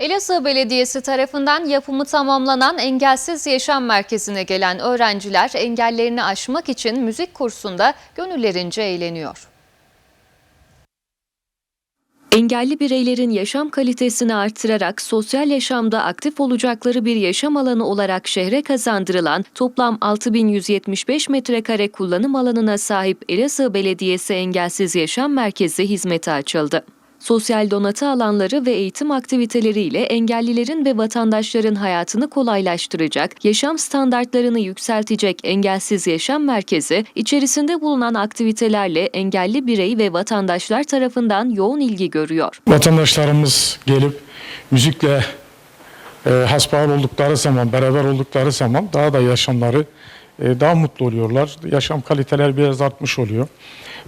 Elazığ Belediyesi tarafından yapımı tamamlanan Engelsiz Yaşam Merkezi'ne gelen öğrenciler engellerini aşmak için müzik kursunda gönüllerince eğleniyor. Engelli bireylerin yaşam kalitesini artırarak sosyal yaşamda aktif olacakları bir yaşam alanı olarak şehre kazandırılan toplam 6175 metrekare kullanım alanına sahip Elazığ Belediyesi Engelsiz Yaşam Merkezi hizmete açıldı. Sosyal donatı alanları ve eğitim aktiviteleriyle engellilerin ve vatandaşların hayatını kolaylaştıracak, yaşam standartlarını yükseltecek Engelsiz Yaşam Merkezi, içerisinde bulunan aktivitelerle engelli birey ve vatandaşlar tarafından yoğun ilgi görüyor. Vatandaşlarımız gelip müzikle e, hasbihal oldukları zaman, beraber oldukları zaman daha da yaşamları daha mutlu oluyorlar. Yaşam kaliteler biraz artmış oluyor.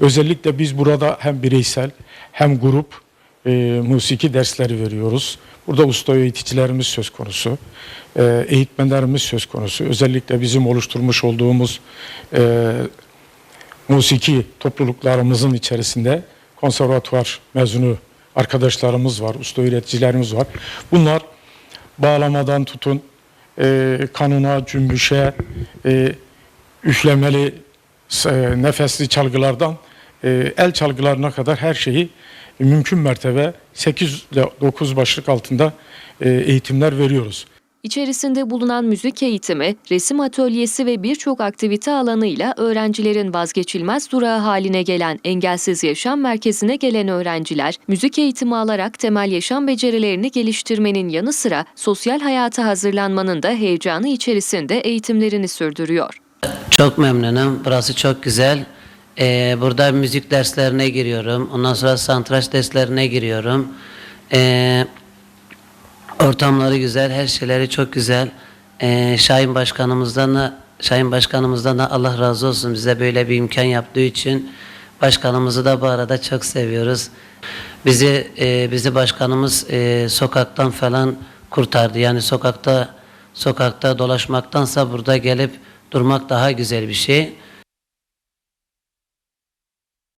Özellikle biz burada hem bireysel hem grup e, musiki dersleri veriyoruz. Burada usta öğreticilerimiz söz konusu, e, eğitmenlerimiz söz konusu. Özellikle bizim oluşturmuş olduğumuz e, musiki topluluklarımızın içerisinde konservatuvar mezunu arkadaşlarımız var, usta öğreticilerimiz var. Bunlar bağlamadan tutun, e, kanuna, cümbüşe, e, üflemeli, e, nefesli çalgılardan e, el çalgılarına kadar her şeyi mümkün mertebe 8 ile 9 başlık altında e, eğitimler veriyoruz. İçerisinde bulunan müzik eğitimi, resim atölyesi ve birçok aktivite alanıyla öğrencilerin vazgeçilmez durağı haline gelen Engelsiz Yaşam Merkezi'ne gelen öğrenciler, müzik eğitimi alarak temel yaşam becerilerini geliştirmenin yanı sıra sosyal hayata hazırlanmanın da heyecanı içerisinde eğitimlerini sürdürüyor. Çok memnunum. Burası çok güzel. Ee, burada müzik derslerine giriyorum. Ondan sonra santraç derslerine giriyorum. Ee, ortamları güzel, her şeyleri çok güzel. Ee, Şahin Başkanımızdan da Şahin Başkanımızdan da Allah razı olsun bize böyle bir imkan yaptığı için. Başkanımızı da bu arada çok seviyoruz. Bizi e, bizi başkanımız e, sokaktan falan kurtardı. Yani sokakta sokakta dolaşmaktansa burada gelip durmak daha güzel bir şey.